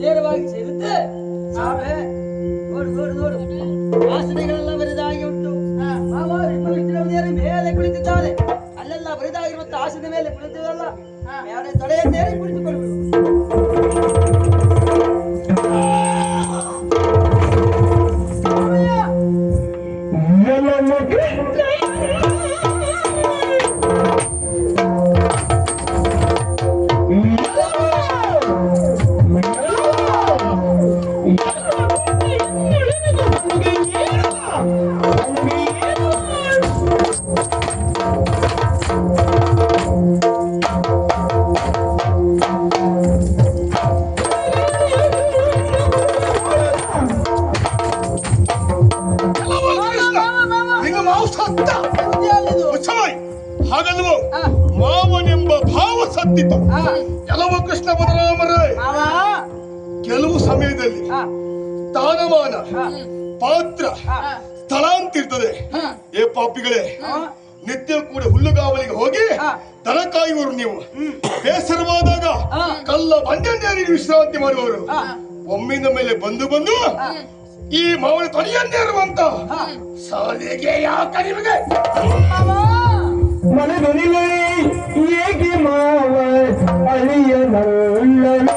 ನೇರವಾಗಿ ಸೇರುತ್ತೆ ಆಮೇಲೆ ನೋಡು ನೋಡು ನೋಡು ಆಸನೆಗಳೆಲ್ಲ ಬರಿದಾಗಿ ಉಂಟು ಮೇಲೆ ಕುಳಿತಿದ್ದಾರೆ ಅಲ್ಲೆಲ್ಲ ಬರೆದಾಗಿರುವಂತ ಆಸನ ಮೇಲೆ ಕುಳಿತಿರಲ್ಲ ಮೇಲೆ ತಡೆಯ ನೇರ ನಿನ್ನ ಕೃಷ್ಣ ಬದರಾಮರೇ ಕೆಲವು ಸಮಯದಲ್ಲಿ ತಾನಮಾನ ಸ್ಥಾನಮಾನ ಪಾತ್ರ ಸ್ಥಳ ಅಂತ ಇರ್ತದೆ ಏ ಪಾಪಿಗಳೇ ನಿತ್ಯ ಕೂಡ ಹುಲ್ಲುಗಾವಲಿಗೆ ಹೋಗಿ. ದನ ಕಾಯುವರು ನೀವು. ಬೇಸರವಾದಾಗ. ಕಲ್ಲ ಬಂಡೆಯನ್ನೇರಿ ವಿಶ್ರಾಂತಿ ಮಾಡುವವರು ಒಮ್ಮಿನ ಒಮ್ಮಿಂದ ಮೇಲೆ ಬಂದು ಬಂದು ಈ ಮಾವನ ತೊಡೆಯನ್ನೇರುವಂತ ಸಾಲಿಗೆ ಯಾಕೆ ನಿಮಗೆ? ஏகி மாவ அழிய நல்லே